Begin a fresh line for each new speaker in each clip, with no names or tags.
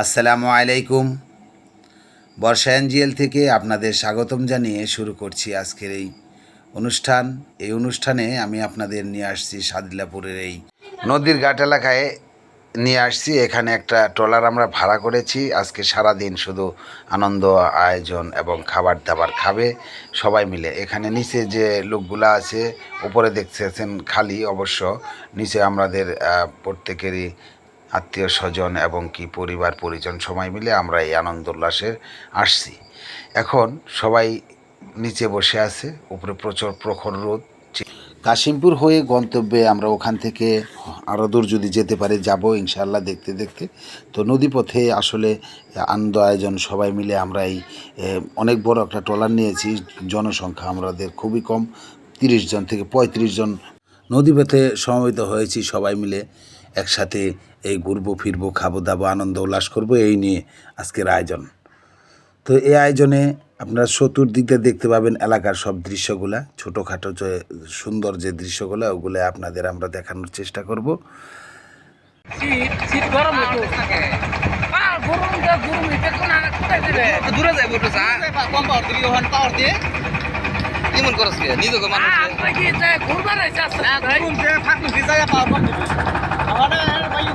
আসসালামু আলাইকুম। বর্ষা এনজিএল থেকে আপনাদের স্বাগতম জানিয়ে শুরু করছি আজকের এই অনুষ্ঠান। এই অনুষ্ঠানে আমি আপনাদের নিয়ে আসছি সাদিলাপুরের এই নদীর ঘাট এলাকায় নিয়ে আসছি। এখানে একটা ট্রলার আমরা ভাড়া করেছি। আজকে সারা দিন শুধু আনন্দ, আয়োজন এবং খাবার দাবার খাবে সবাই মিলে। এখানে নিচে যে লোকগুলা আছে, উপরে দেখতেছেন খালি অবশ্য। নিচে আমাদের প্রত্যেকেরই আত্মীয় স্বজন এবং কি পরিবার পরিজন সবাই মিলে আমরা এই আনন্দ উল্লাসে আসছি। এখন সবাই নিচে বসে আছে, উপরে প্রচুর প্রখর রোদ। কাশিমপুর হয়ে গন্তব্যে আমরা ওখান থেকে আরও দূর যদি যেতে পারি, যাব ইনশাল্লাহ দেখতে দেখতে। তো নদীপথে আসলে আনন্দ আয়োজন সবাই মিলে আমরা এই অনেক বড় একটা ট্রলার নিয়েছি, জনসংখ্যা আমাদের খুবই কম, তিরিশ জন থেকে পঁয়ত্রিশ জন নদীপথে সমবেত হয়েছি সবাই মিলে একসাথে এই ঘুরবো ফিরবো খাব দাবো আনন্দ উল্লাস করব এই নিয়ে আজকের আয়োজন তো এই আয়োজনে আপনারা চতুর্দিকটা দেখতে পাবেন এলাকার সব দৃশ্যগুলা ছোটোখাটো যে সুন্দর যে দৃশ্যগুলো ওগুলো আপনাদের আমরা দেখানোর চেষ্টা করব
দূরে যাইব একটু চা কম পাওয়ার দিবি ওখানে পাওয়ার দিয়ে করস কে নিজকে মানুষ
ঘুরবার আছে আচ্ছা
পাওয়ার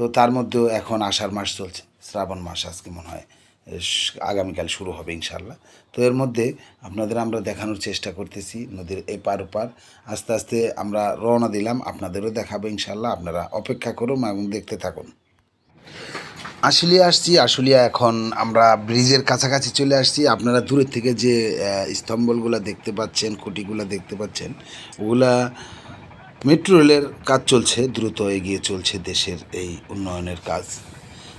তো
তার মধ্যেও এখন আষাঢ় মাস চলছে, শ্রাবণ মাস আজকে মনে হয় আগামীকাল শুরু হবে ইনশাল্লাহ তো এর মধ্যে আপনাদের আমরা দেখানোর চেষ্টা করতেছি, নদীর এপার ওপার। আস্তে আস্তে আমরা রওনা দিলাম, আপনাদেরও দেখাবো ইনশাল্লাহ আপনারা অপেক্ষা করুন এবং দেখতে থাকুন। আশুলিয়া আসছি, আশুলিয়া এখন আমরা ব্রিজের কাছাকাছি চলে আসছি। আপনারা দূরের থেকে যে স্তম্ভগুলো দেখতে পাচ্ছেন, খুঁটিগুলো দেখতে পাচ্ছেন, ওগুলা মেট্রো রেলের কাজ চলছে, দ্রুত এগিয়ে চলছে দেশের এই উন্নয়নের কাজ।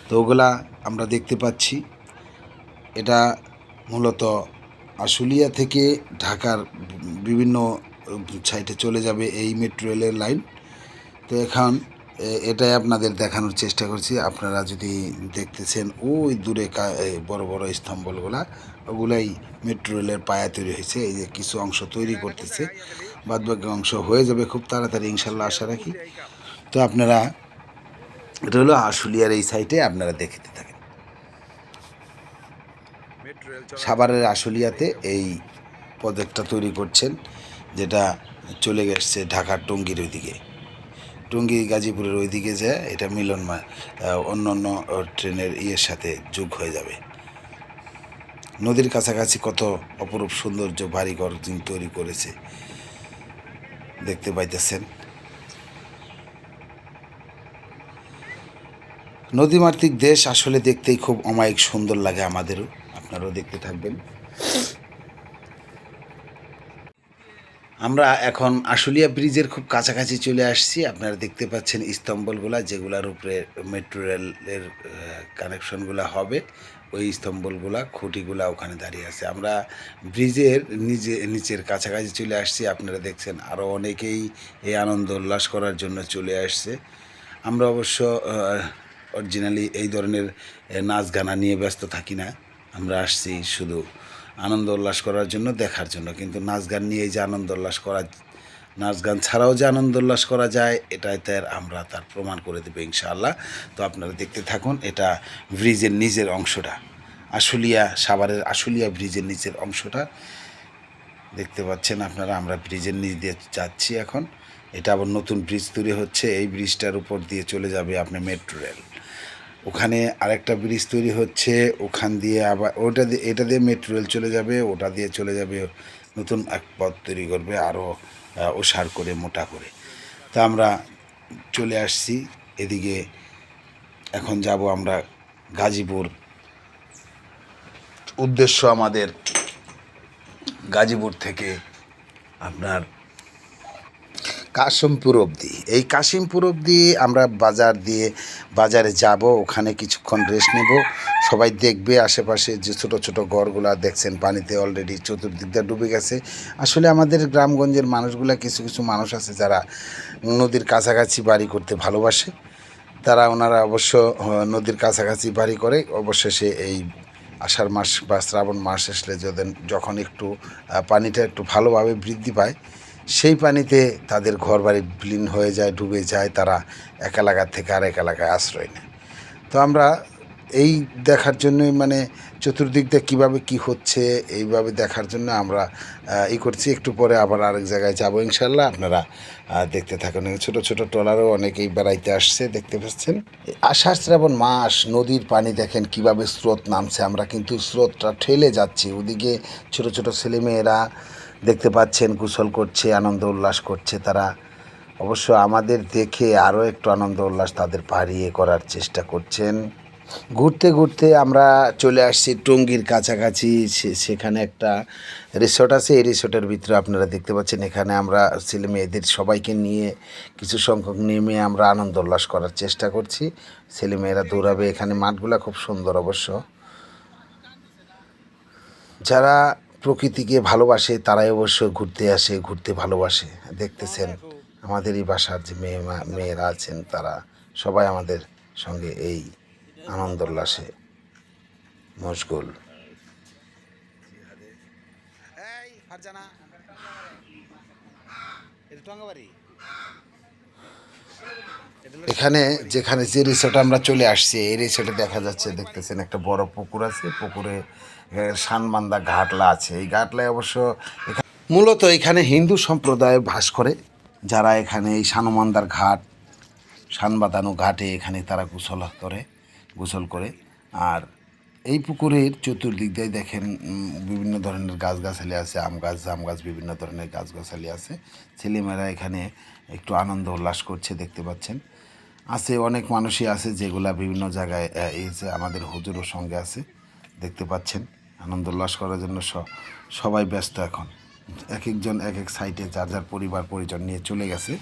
তো ওগুলা আমরা দেখতে পাচ্ছি। এটা মূলত আশুলিয়া থেকে ঢাকার বিভিন্ন সাইটে চলে যাবে এই মেট্রো রেলের লাইন। তো এখন এটাই আপনাদের দেখানোর চেষ্টা করছি। আপনারা যদি দেখতেছেন ওই দূরে বড় বড় স্তম্ভগুলা, ওগুলাই মেট্রো রেলের পায়া তৈরি হয়েছে। এই যে কিছু অংশ তৈরি করতেছে। বাদ বাকি অংশ হয়ে যাবে খুব তাড়াতাড়ি, ইনশাল্লাহ আশা রাখি। তো আপনারা, এটা হলো আশুলিয়ার এই সাইটে আপনারা দেখতে থাকেন। সাভারের আশুলিয়াতে এই প্রজেক্টটা তৈরি করছেন, যেটা চলে গেছে ঢাকার টঙ্গির ওইদিকে। টঙ্গী, গাজীপুরের ওইদিকে যে এটা মিলন অন্য অন্য ট্রেনের ইয়ের সাথে যোগ হয়ে যাবে। নদীর কাছাকাছি কত অপরূপ সৌন্দর্য, বাড়িঘর তৈরি করেছে। দেখতে পাইতেছেন। নদীমাতৃক দেশ আসলে দেখতেই খুব অমায়িক সুন্দর লাগে আমাদেরও। আপনারাও দেখতে থাকবেন। আমরা এখন আশুলিয়া ব্রিজের খুব কাছাকাছি চলে আসছি। আপনারা দেখতে পাচ্ছেন স্তম্ভলগুলা যেগুলার উপরে মেট্রো রেলের কানেকশনগুলো হবে। ওই স্তম্ভলগুলা খুঁটিগুলা ওখানে দাঁড়িয়ে আছে। আমরা ব্রিজের নিজে, নিচের কাছাকাছি চলে আসছি। আপনারা দেখছেন আরও অনেকেই এই আনন্দ উল্লাস করার জন্য চলে আসছে। আমরা অবশ্য অরিজিনালি এই ধরনের নাচ গানা নিয়ে ব্যস্ত থাকি না। আমরা আসছি শুধু আনন্দ উল্লাস করার জন্য, দেখার জন্য। কিন্তু নাচ গান নিয়ে যে আনন্দ উল্লাস করা, নাচ গান ছাড়াও যে আনন্দ উল্লাস করা যায়, এটাই তার আমরা তার প্রমাণ করে দেবো ইনশাআল্লাহ। তো আপনারা দেখতে থাকুন, এটা ব্রিজের নিজের অংশটা। আশুলিয়া সাভারের আশুলিয়া ব্রিজের নিচের অংশটা। দেখতে পাচ্ছেন আপনারা, আমরা ব্রিজের নিচ দিয়ে যাচ্ছি এখন। এটা আবার নতুন ব্রিজ তৈরি হচ্ছে, এই ব্রিজটার উপর দিয়ে চলে যাবে আপনি মেট্রো রেল। ওখানে আরেকটা ব্রিজ তৈরি হচ্ছে, ওখান দিয়ে আবার ওটা দিয়ে, এটা দিয়ে মেট্রো রেল চলে যাবে, ওটা দিয়ে চলে যাবে, নতুন এক পথ তৈরি করবে আরও ওসার করে, মোটা করে। তা আমরা চলে আসছি, এদিকে এখন যাব আমরা গাজীপুর। উদ্দেশ্য আমাদের গাজীপুর থেকে আপনার কাশিমপুর অবধি। এই কাশিমপুর অবধি আমরা বাজার দিয়ে বাজারে যাব, ওখানে কিছুক্ষণ রেস্ট নেব। সবাই দেখবে আশেপাশে যে ছোট ছোট ঘরগুলা দেখছেন, পানিতে অলরেডি চতুর্দিকটা ডুবে গেছে। আসলে আমাদের গ্রামগঞ্জের মানুষগুলা কিছু কিছু মানুষ আছে যারা নদীর কাছাকাছি বাড়ি করতে ভালোবাসে। তারা ওনারা অবশ্য নদীর কাছাকাছি বাড়ি করে, অবশেষে এই আষাঢ় মাস বা শ্রাবণ মাস আসলে যখন একটু পানিটা একটু ভালোভাবে বৃদ্ধি পায় সেই পানিতে তাদের ঘর বাড়ি বিলীন হয়ে যায়, ডুবে যায়, তারা এক এলাকা থেকে আর এক এলাকায় আশ্রয় নেয়। তো আমরা এই দেখার জন্যই মানে চতুর্দিক দিয়ে কীভাবে কী হচ্ছে, এইভাবে দেখার জন্য আমরা ই করছি। একটু পরে আবার আরেক জায়গায় যাব ইনশাল্লাহ আপনারা দেখতে থাকুন। ছোট ছোট ট্রলারও অনেকেই বেড়াইতে আসছে, দেখতে পাচ্ছেন। আষাঢ় শ্রাবণ মাস, নদীর পানি দেখেন কীভাবে স্রোত নামছে। আমরা কিন্তু স্রোতটা ঠেলে যাচ্ছি। ওদিকে ছোট ছোট ছেলেমেয়েরা দেখতে পাচ্ছেন, কুশল করছে, আনন্দ উল্লাস করছে তারা। অবশ্য আমাদের দেখে আরও একটু আনন্দ উল্লাস তাদের বাড়িয়ে করার চেষ্টা করছেন। ঘুরতে ঘুরতে আমরা চলে আসছি টঙ্গীর কাছাকাছি। সেখানে একটা রিসোর্ট আছে, এই রিসোর্টের ভিতরে আপনারা দেখতে পাচ্ছেন এখানে আমরা ছেলে মেয়েদের সবাইকে নিয়ে কিছু সংখ্যক নেমে আমরা আনন্দ উল্লাস করার চেষ্টা করছি। ছেলে মেয়েরা দৌড়াবে এখানে, মাঠগুলো খুব সুন্দর অবশ্য। যারা প্রকৃতিকে ভালোবাসে, তারাই অবশ্য ঘুরতে আসে, ঘুরতে ভালোবাসে। দেখতেছেন, আমাদেরই বাসার যে মেয়ে মেয়েরা আছেন, তারা সবাই আমাদের সঙ্গে এই আনন্দ উল্লাসে মশগুল এখানে যেখানে যে রিসোর্টে আমরা চলে আসছি, এই রিসোর্টে দেখা যাচ্ছে, দেখতেছেন একটা বড় পুকুর আছে। পুকুরে শানবান্দা ঘাটলা আছে। এই ঘাটলায় অবশ্য মূলত এখানে হিন্দু সম্প্রদায় বাস করে। যারা এখানে এই শানমান্দার ঘাট শানবাদানো ঘাটে এখানে তারা গোসল করে গোসল করে। আর এই পুকুরের চতুর্দিক দিয়ে দেখেন বিভিন্ন ধরনের গাছগাছালি আছে, আম গাছ, জাম গাছ, বিভিন্ন ধরনের গাছগাছালি আছে। ছেলেমেয়েরা এখানে একটু আনন্দ উল্লাস করছে দেখতে পাচ্ছেন। আছে অনেক মানুষই আছে যেগুলা বিভিন্ন জায়গায় এই যে আমাদের হুজুরও সঙ্গে আছে, দেখতে পাচ্ছেন। আনন্দ উল্লাস করার জন্য সবাই ব্যস্ত এখন। এক একজন এক এক সাইটে যার যার পরিবার, পরিজন নিয়ে চলে গেছে।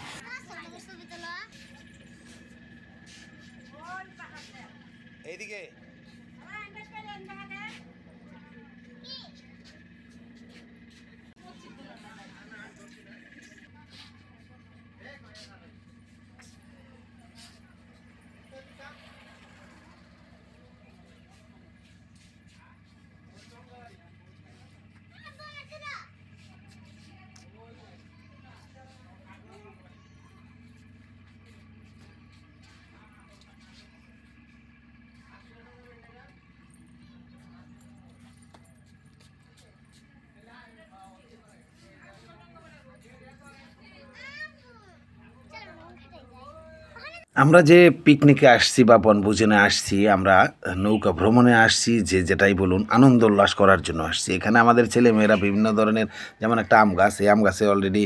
আমরা যে পিকনিকে আসছি বা বনভোজনে আসছি, আমরা নৌকা ভ্রমণে আসছি, যে যেটাই বলুন, আনন্দ উল্লাস করার জন্য আসছি। এখানে আমাদের ছেলে মেয়েরা বিভিন্ন ধরনের যেমন একটা আম গাছ, এই আম গাছে অলরেডি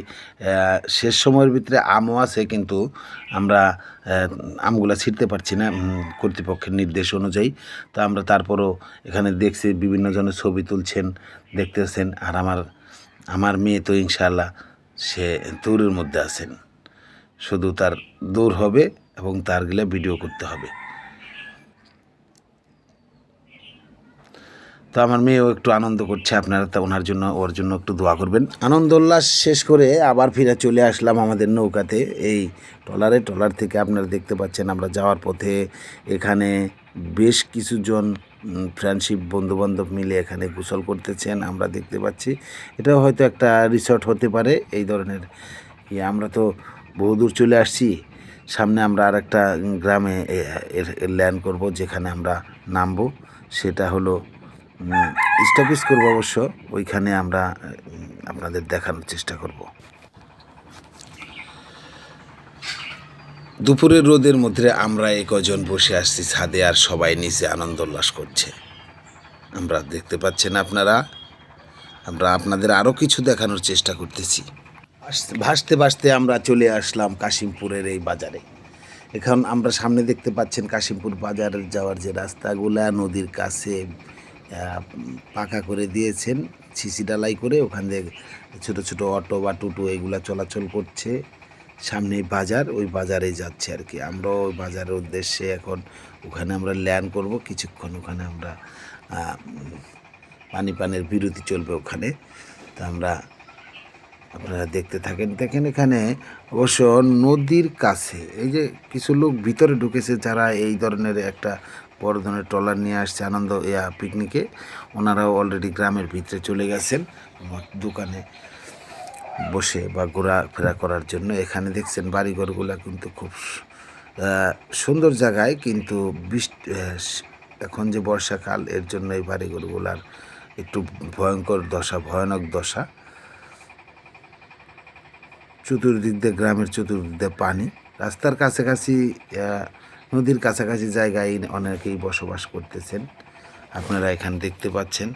শেষ সময়ের ভিতরে আমও আছে, কিন্তু আমরা আমগুলা ছিঁড়তে পারছি না কর্তৃপক্ষের নির্দেশ অনুযায়ী। তো আমরা তারপরও এখানে দেখছি, বিভিন্ন জনের ছবি তুলছেন, দেখতেছেন, আর আমার আমার মেয়ে তো ইনশাল্লাহ সে দূরের মধ্যে আছেন। শুধু তার দূর হবে এবং তার গেলে ভিডিও করতে হবে। তো আমার মেয়েও একটু আনন্দ করছে, আপনারা তো ওনার জন্য, ওর জন্য একটু দোয়া করবেন। আনন্দ উল্লাস শেষ করে আবার ফিরে চলে আসলাম আমাদের নৌকাতে। এই ট্রলারে, ট্রলার থেকে আপনারা দেখতে পাচ্ছেন আমরা যাওয়ার পথে এখানে বেশ কিছুজন ফ্রেন্ডশিপ বন্ধুবান্ধব মিলে এখানে গোসল করতেছেন, আমরা দেখতে পাচ্ছি। এটা হয়তো একটা রিসর্ট হতে পারে, এই ধরনের। ইয়ে আমরা তো বহুদূর চলে আসছি। সামনে আমরা আর একটা গ্রামে ল্যান্ড করব, যেখানে আমরা নামবো। সেটা হলো স্টপিস করব অবশ্য। ওইখানে আমরা আপনাদের দেখানোর চেষ্টা করব। দুপুরের রোদের মধ্যে আমরা এই কজন বসে আসছি, ছাদে আর সবাই নিচে আনন্দ উল্লাস করছে। আমরা দেখতে পাচ্ছেন আপনারা, আমরা আপনাদের আরও কিছু দেখানোর চেষ্টা করতেছি। ভাসতে- ভাসতে আমরা চলে আসলাম কাশিমপুরের এই বাজারে। এখন আমরা সামনে দেখতে পাচ্ছেন কাশিমপুর বাজার যাওয়ার যে রাস্তাগুলা, নদীর কাছে পাকা করে দিয়েছেন সিসি ডালাই করে ওখান থেকে ছোটো ছোটো অটো বা টোটো এগুলো চলাচল করছে। সামনে বাজার, ওই বাজারে যাচ্ছে আর কি। আমরা ওই বাজারের উদ্দেশ্যে এখন ওখানে আমরা ল্যান্ড করব, কিছুক্ষণ ওখানে আমরা পানি পানের বিরতি চলবে ওখানে। তা আমরা আপনারা দেখতে থাকেন। দেখেন এখানে অবশ্য নদীর কাছে, এই যে কিছু লোক ভিতরে ঢুকেছে যারা এই ধরনের একটা বড় ধরনের ট্রলার নিয়ে আসছে আনন্দ ইয়া পিকনিকে, ওনারাও অলরেডি গ্রামের ভিতরে চলে গেছেন দোকানে বসে বা ঘোরাফেরা করার জন্য। এখানে দেখছেন বাড়িঘরগুলো কিন্তু খুব সুন্দর জায়গায়, কিন্তু বৃষ্টি এখন যে বর্ষাকাল, এর জন্য এই বাড়িঘরগুলার একটু ভয়ঙ্কর দশা, ভয়ানক দশা। চতুর্দিক দিয়ে গ্রামের চতুর্দিক দিয়ে পানি। রাস্তার কাছাকাছি নদীর কাছাকাছি জায়গায় অনেকেই বসবাস করতেছেন। আপনারা এখানে দেখতে পাচ্ছেন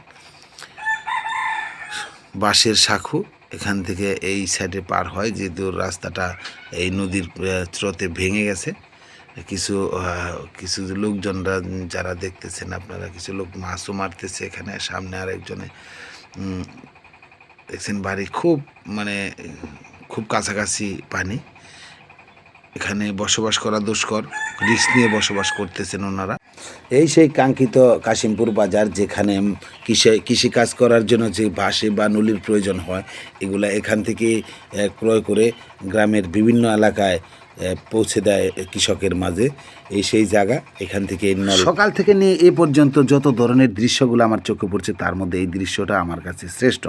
বাঁশের শাখু এখান থেকে এই সাইডে পার হয়, যেহেতু রাস্তাটা এই নদীর স্রোতে ভেঙে গেছে। কিছু কিছু লোকজনরা যারা দেখতেছেন, আপনারা কিছু লোক মাছও মারতেছে এখানে। সামনে আর একজনে দেখছেন বাড়ি খুব মানে খুব কাছাকাছি পানি। এখানে বসবাস করা দুষ্কর রিস্ক নিয়ে বসবাস করতেছেন ওনারা। এই সেই কাঙ্ক্ষিত কাশিমপুর বাজার যেখানে কৃষি কৃষিকাজ করার জন্য যে বাঁশে বা নলির প্রয়োজন হয়, এগুলা এখান থেকে ক্রয় করে গ্রামের বিভিন্ন এলাকায় পৌঁছে দেয় কৃষকের মাঝে। এই সেই জায়গা এখান থেকে সকাল থেকে নিয়ে এ পর্যন্ত যত ধরনের দৃশ্যগুলো আমার চোখে পড়ছে, তার মধ্যে এই দৃশ্যটা আমার কাছে শ্রেষ্ঠ।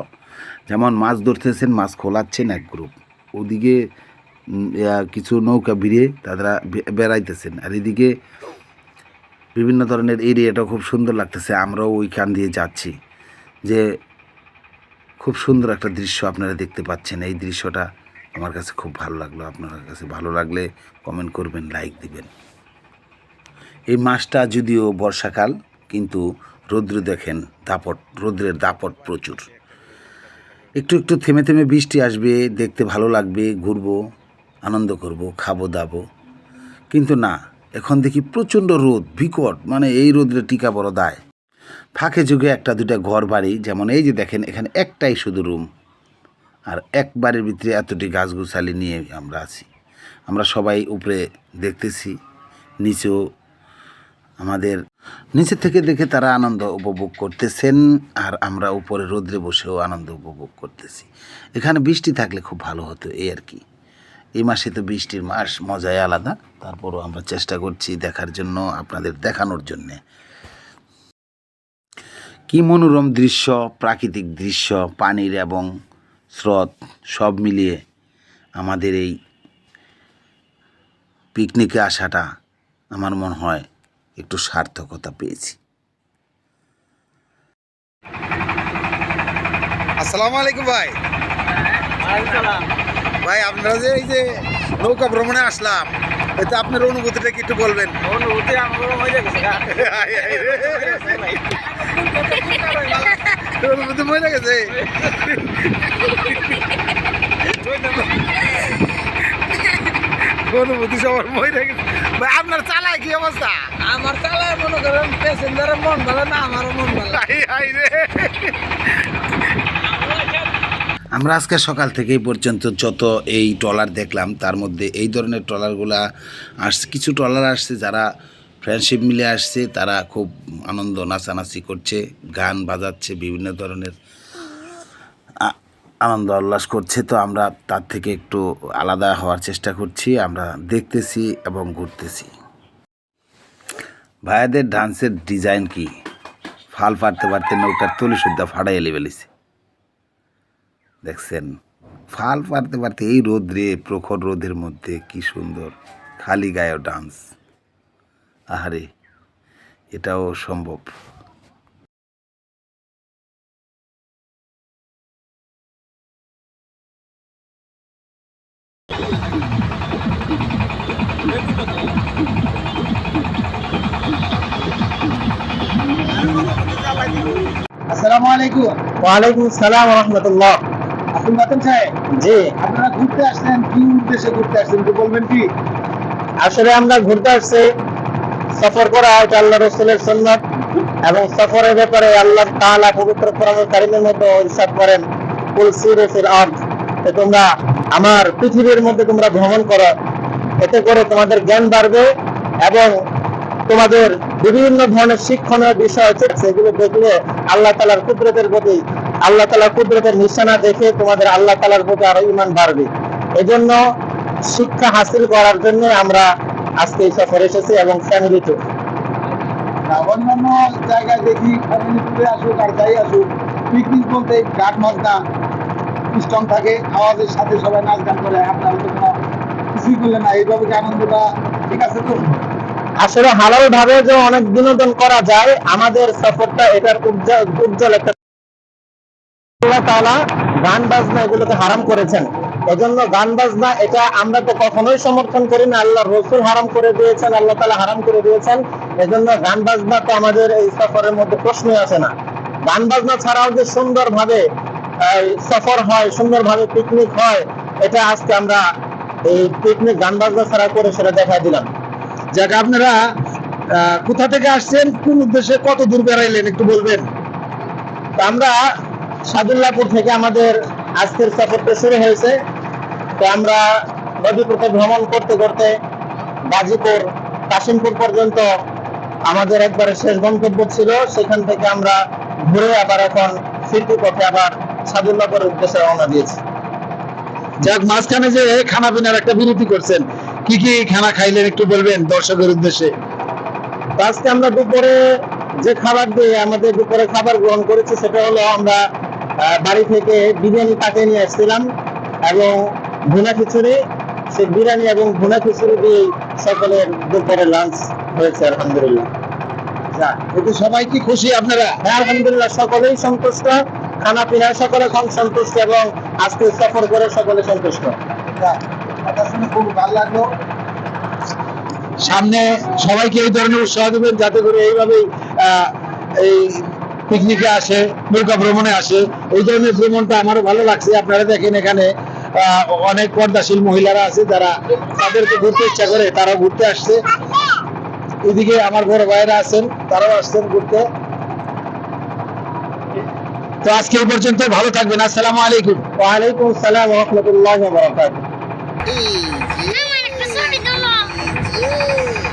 যেমন মাছ ধরতেছেন, মাছ খোলাচ্ছেন এক গ্রুপ ওদিকে কিছু নৌকা ভিড়ে তারা বেড়াইতেছেন। আর এদিকে বিভিন্ন ধরনের এরিয়াটা খুব সুন্দর লাগতেছে। আমরাও ওইখান দিয়ে যাচ্ছি। যে খুব সুন্দর একটা দৃশ্য আপনারা দেখতে পাচ্ছেন। এই দৃশ্যটা আমার কাছে খুব ভালো লাগল। আপনার কাছে ভালো লাগলে কমেন্ট করবেন লাইক দিবেন। এই মাসটা যদিও বর্ষাকাল, কিন্তু রৌদ্র দেখেন দাপট, রৌদ্রের দাপট প্রচুর। একটু একটু থেমে থেমে বৃষ্টি আসবে, দেখতে ভালো লাগবে, ঘুরবো, আনন্দ করব, খাব, দাবো। কিন্তু না, এখন দেখি প্রচণ্ড রোদ বিকট মানে এই রোদ্রে টিকা বড় দায়। ফাঁকে যুগে একটা দুটা ঘর বাড়ি, যেমন এই যে দেখেন, এখানে একটাই শুধু রুম। আর এক বাড়ির ভিতরে এতটি গাছগুছালি নিয়ে আমরা আছি। আমরা সবাই উপরে দেখতেছি, নিচেও আমাদের নিচে থেকে দেখে তারা আনন্দ উপভোগ করতেছেন আর আমরা উপরে রোদ্রে বসেও আনন্দ উপভোগ করতেছি। এখানে বৃষ্টি থাকলে খুব ভালো হতো, এই আর কি। এই মাসে তো বৃষ্টির মাস, মজাই আলাদা। তারপরও আমরা চেষ্টা করছি দেখার জন্য, আপনাদের দেখানোর জন্যে। কি মনোরম দৃশ্য, প্রাকৃতিক দৃশ্য, পানির এবং স্রোত, সব মিলিয়ে আমাদের এই পিকনিকে আসাটা আমার মনে হয় একটু সার্থকতা পেয়েছি।
আসসালামু আলাইকুম ভাই। ভাই আপনারা যে এই যে নৌকা ভ্রমণে আসলাম এতে আপনার অনুভূতিটা কি একটু বলবেন?
অনুভূতি আমার হয়ে গেছে
অনুভূতি গেছে? অনুভূতি সবার মনে গেছে। ভাই আপনার চালায় কি অবস্থা?
আমার চালায় মনে করেন প্যাসেঞ্জারের মন ভালো না আমারও মন ভালো
হাই হাই রে।
আমরা আজকে সকাল থেকে এই পর্যন্ত যত এই ট্রলার দেখলাম তার মধ্যে এই ধরনের ট্রলারগুলা আসছে। কিছু ট্রলার আসছে যারা ফ্রেন্ডশিপ মিলে আসছে তারা খুব আনন্দ নাচানাচি করছে গান বাজাচ্ছে বিভিন্ন ধরনের। আনন্দ উল্লাস করছে তো আমরা তার থেকে একটু আলাদা হওয়ার চেষ্টা করছি আমরা দেখতেছি এবং ঘুরতেছি। ভাইয়াদের ডান্সের ডিজাইন কি? ফাল পারতে পারতে নৌকার তলি সুদ্ধা ফাড়াইয়া এলে ফেলেছে দেখছেন, ফাল পারতে পারতে এই রোদ্রে, প্রখর রোদের মধ্যে কি সুন্দর, খালি গায়ে ডান্স। আহারে, এটাও সম্ভব।
আসসালামু আলাইকুম
ওয়ালাইকুম সালাম রহমতুল্লাহ।
আব্দুল বাতেন সাহেব?
জি।
আপনারা ঘুরতে আসছেন কি উদ্দেশ্যে ঘুরতে আসছেন একটু বলবেন কি?
আসলে আমরা ঘুরতে আসছি সফর করা এটা আল্লাহ রসুলের সন্ন্যত এবং সফরের ব্যাপারে আল্লাহ তাআলা পবিত্র কারীমের মধ্যে ইরশাদ করেন কুল সিরু ফিল আরদ। তো তোমরা আমার পৃথিবীর মধ্যে তোমরা ভ্রমণ করো এতে করে তোমাদের জ্ঞান বাড়বে এবং তোমাদের বিভিন্ন ধরনের শিক্ষণীয় বিষয় আছে, সেগুলো দেখলে আল্লাহ তালার কুদরতের প্রতি, আল্লাহ তালার কুদরতের নিশানা দেখে তোমাদের আল্লাহ তালার প্রতি আরও ইমান বাড়বে। এজন্য শিক্ষা হাসিল করার জন্য আমরা আজকে এই সফর এসেছি এবং ফ্যামিলি ট্যুর
অন্যান্য জায়গায় দেখি ফ্যামিলি আসুক আর যাই আসুক পিকনিক বলতে বাজনা, স্ট্রং থাকে, আওয়াজের সাথে সবাই নাচ গান করে, আপনারা তো কিছুই করলেন না, এইভাবে আনন্দটা ঠিক আছে তো?
আসলে হালাল ভাবে যে অনেক বিনোদন করা যায়, আমাদের সফরটা এটার উজ্জ্বল একটা তাআলা গান বাজনা এগুলোকে হারাম করেছেন। এজন্য গান বাজনা এটা আমরা তো কখনোই সমর্থন করি না, আল্লাহ রসুল হারাম করে দিয়েছেন, আল্লাহ তাআলা হারাম করে দিয়েছেন। এজন্য গান বাজনা তো আমাদের এই সফরের মধ্যে প্রশ্নই আসে না। গান বাজনা ছাড়াও যে সুন্দরভাবে সফর হয়, সুন্দরভাবে পিকনিক হয়, এটা আজকে আমরা এই পিকনিক গান বাজনা ছাড়া করে সেটা দেখাই দিলাম।
যাক, আপনারা কোথা থেকে আসছেন, কোন উদ্দেশ্যে কত দূর বেড়াইলেন একটু বলবেন?
আমরা সাদুল্লাপুর থেকে আমাদের আজকের সফরটা শুরু হয়েছে। তো আমরা নদীপথে ভ্রমণ করতে করতে গাজীপুর কাশিমপুর পর্যন্ত আমাদের একবারে শেষ গন্তব্য ছিল। সেখান থেকে আমরা ঘুরে আবার এখন ফিরতি পথে আবার সাদুল্লাপুরের উদ্দেশ্যে রওনা দিয়েছি।
যাক, মাঝখানে যে খানা পিনার একটা বিরতি করছেন। কি কি খানা খাইলেন একটু বলবেন দর্শকের উদ্দেশ্যে?
আজকে আমরা দুপুরে যে খাবার দিয়ে আমাদের দুপুরে খাবার গ্রহণ করেছি, সেটা হলো আমরা বাড়ি থেকে বিরিয়ানি পাঠিয়ে নিয়ে আসছিলাম এবং ভুনা খিচুড়ি। সেই বিরিয়ানি এবং ভুনা খিচুড়ি দিয়ে সকলের দুপুরে লাঞ্চ হয়েছে, আলহামদুলিল্লাহ।
এতে সবাই কি খুশি আপনারা?
হ্যাঁ আলহামদুলিল্লাহ, সকলেই সন্তুষ্ট। খানা পিনা সকলে সন্তুষ্ট এবং আজকে সফর করে সকলে সন্তুষ্ট।
কথা শুনে খুব ভালো লাগল সামনে সবাইকে এই ধরনের উৎসাহ দেবেন যাতে করে এইভাবেই এই পিকনিকে আসে নৌকা ভ্রমণে আসে। এই ধরনের ভ্রমণটা আমারও ভালো লাগছে। আপনারা দেখেন এখানে অনেক পর্দাশীল মহিলারা আছে যারা তাদেরকে ঘুরতে ইচ্ছা করে তারা ঘুরতে আসছে। এদিকে আমার বড় ভাইয়েরা আছেন, তারাও আসছেন ঘুরতে। তো আজকে এই পর্যন্ত ভালো থাকবেন। আসসালামু আলাইকুম।
ওয়ালাইকুম আসসালাম রহমতুল্লাহ বরকাত
Hey, yeah.
Naman, nagpasuri dulo. Yeah.